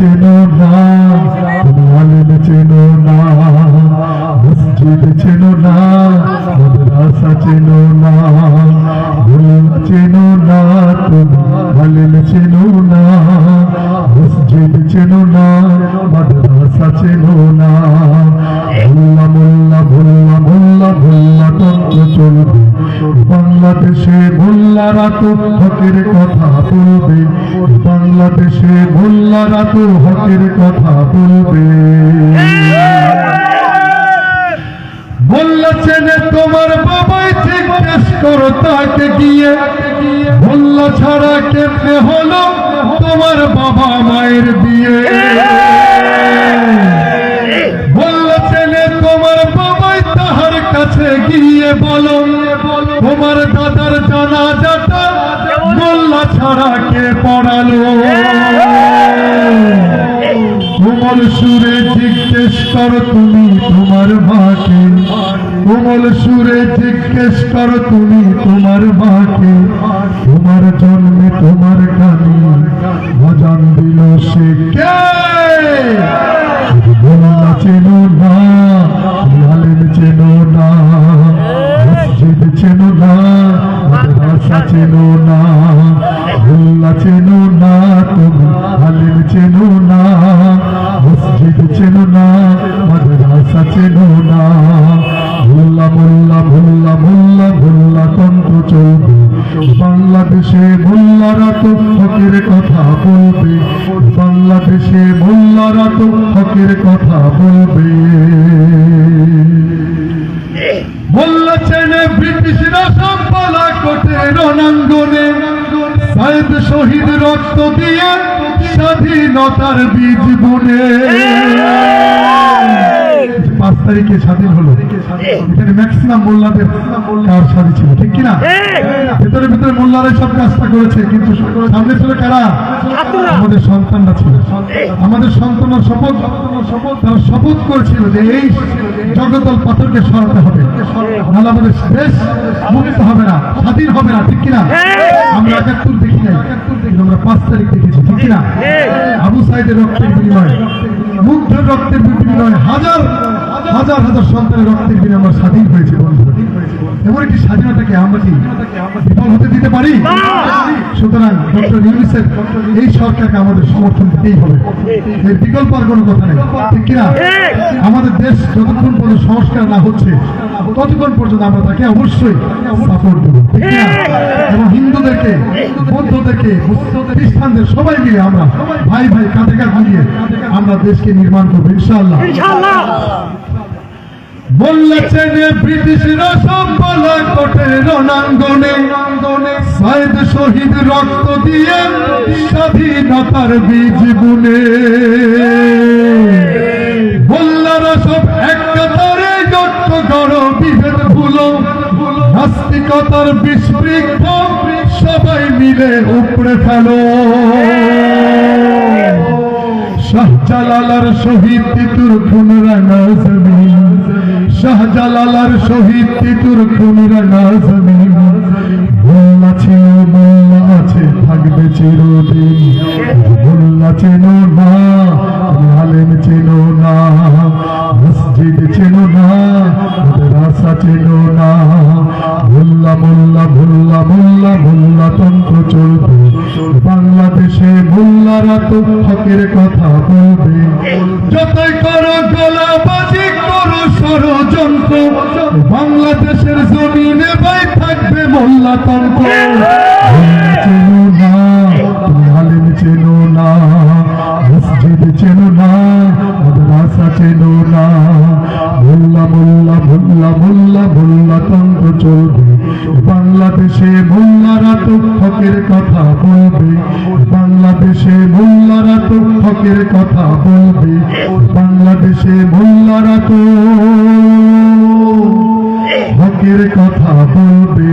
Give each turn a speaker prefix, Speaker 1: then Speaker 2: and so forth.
Speaker 1: চেনো না তুমি আলেম চেনো না, মসজিদ চেনো না, মাদ্রাসা চেনো না গোলা চেনো না তুমি আলেম চেনো না, মসজিদ চেনো না, মাদ্রাসা চেনো না। ভুল্লা মোল্লা ভুল্লা মোল্লা ভুল্লা তন্ত্র চলবে। বাংলাদেশে ভুল্লারা তন্ত্র হকের কথা বলবে, বাংলাদেশে মোল্লারা তো হকের কথা বলবে। মোল্লা তোমার বাবাই জিজ্ঞেস করো তাকে গিয়ে। মোল্লা ছাড়া কেমনে হলো তোমার বাবা মায়ের বিয়ে? মোল্লা তোমার বাবাই তাহার কাছে গিয়ে বলো, তোমার দাদার জানাজাটা মোল্লা ছাড়া কে পড়ালো। কোমল সুরে জিজ্ঞেস কর তুমি তোমার মাকে। কোমল সুরে জিজ্ঞেস কর তুমি তোমার মাকে। তোমার জন্মে তোমার চেনো না, মসজিদ চেনো না, মাদ্রাসা চেনো না। মোল্লা মোল্লা মোল্লা মোল্লা মোল্লা তন্ত্র চলবে। বাংলাদেশে মোল্লারা তো হকের কথা বলবে। বাংলাদেশে মোল্লারা তো হকের কথা বলবে। মোল্লা চেনে ব্রিটিশরা সব পালা কোটে রণাঙ্গনে সাহেব শহীদ রক্ত দিয়ে স্বাধীনতার বীজ বুনে। পাঁচ তারিখে স্বাধীন হলো। এখানে ম্যাক্সিমাম মোল্লাদের কার স্বাধীন ছিল ঠিক কিনা? ভেতরে ভেতরে মোল্লারাই সব কাজটা করেছে কিন্তু সামনে ছিল কারা? আমাদের সন্তানরা ছিল। আমাদের সন্তানরা শপথ তারা শপথ করেছিল যে এই জগতল পাথরকে সরাতে হবে। নাহলে আমাদের দেশ মুক্ত হবে না স্বাধীন হবে না ঠিক কিনা? আমরা একাত্তর দেখি নাই। আমরা পাঁচ তারিখ দেখেছি ঠিক কিনা? আবু সাইদের রক্তের বিনিময় মুগ্ধের রক্তের বিনিময়ে হাজার হাজার হাজার সন্তানের রক্তের বিনিময়ে আমরা স্বাধীন হয়েছে বন্ধু। এমন একটি স্বাধীনতাকে আমরা কি বিফল হতে দিতে পারি? সুতরাং ডক্টর ইউনিসেফ এই সরকারকে আমাদের সমর্থন দিতেই হবে। এর বিকল্প আর কোনো কথা নেই। ঠিক কিনা? আমাদের দেশ যতক্ষণ পর্যন্ত সংস্কার না হচ্ছে ততক্ষণ পর্যন্ত আমরা তাকে অবশ্যই সাপোর্ট দেবো। এবং হিন্দুদেরকে বৌদ্ধদেরকে খ্রিস্টানদের সবাই মিলে আমরা ভাই ভাই কাঁধে কাঁধ মিলিয়ে আমরা দেশকে নির্মাণ করব ইনশাআল্লাহ! বলছেন ব্রিটিশরা সব বলা কোটে রণাঙ্গনে সাইদ শহীদ রক্ত দিয়ে স্বাধীনতার বীজ বুনে। মোল্লারা সব এক কাতারে যত গড় বিভেদ ভুলো, নাস্তিকতার বিস্পৃক্ষ সবাই মিলে উপড়ে ফেলো। শাহজালালার শহীদ তিতুর রাঙা জমিন শাহজালালার শহীদ তিতুর খুন রাঙা জমিন মোল্লা ছিল মোল্লা আছে, থাকবে চিরদিন। মোল্লা চেনো না আলেম চেনো না। মসজিদ চেনো না, মাদ্রাসা চেনো না। মোল্লা মোল্লা মোল্লা মোল্লা মোল্লা তন্ত্র চলবে। বাংলাদেশে মোল্লারা তো হকের কথা বলবে। যতই করো হকের কথা বলবে, বাংলাদেশে মোল্লারা তো হকের কথা বলবে, বাংলাদেশে মোল্লারা তো হকের কথা বলবে।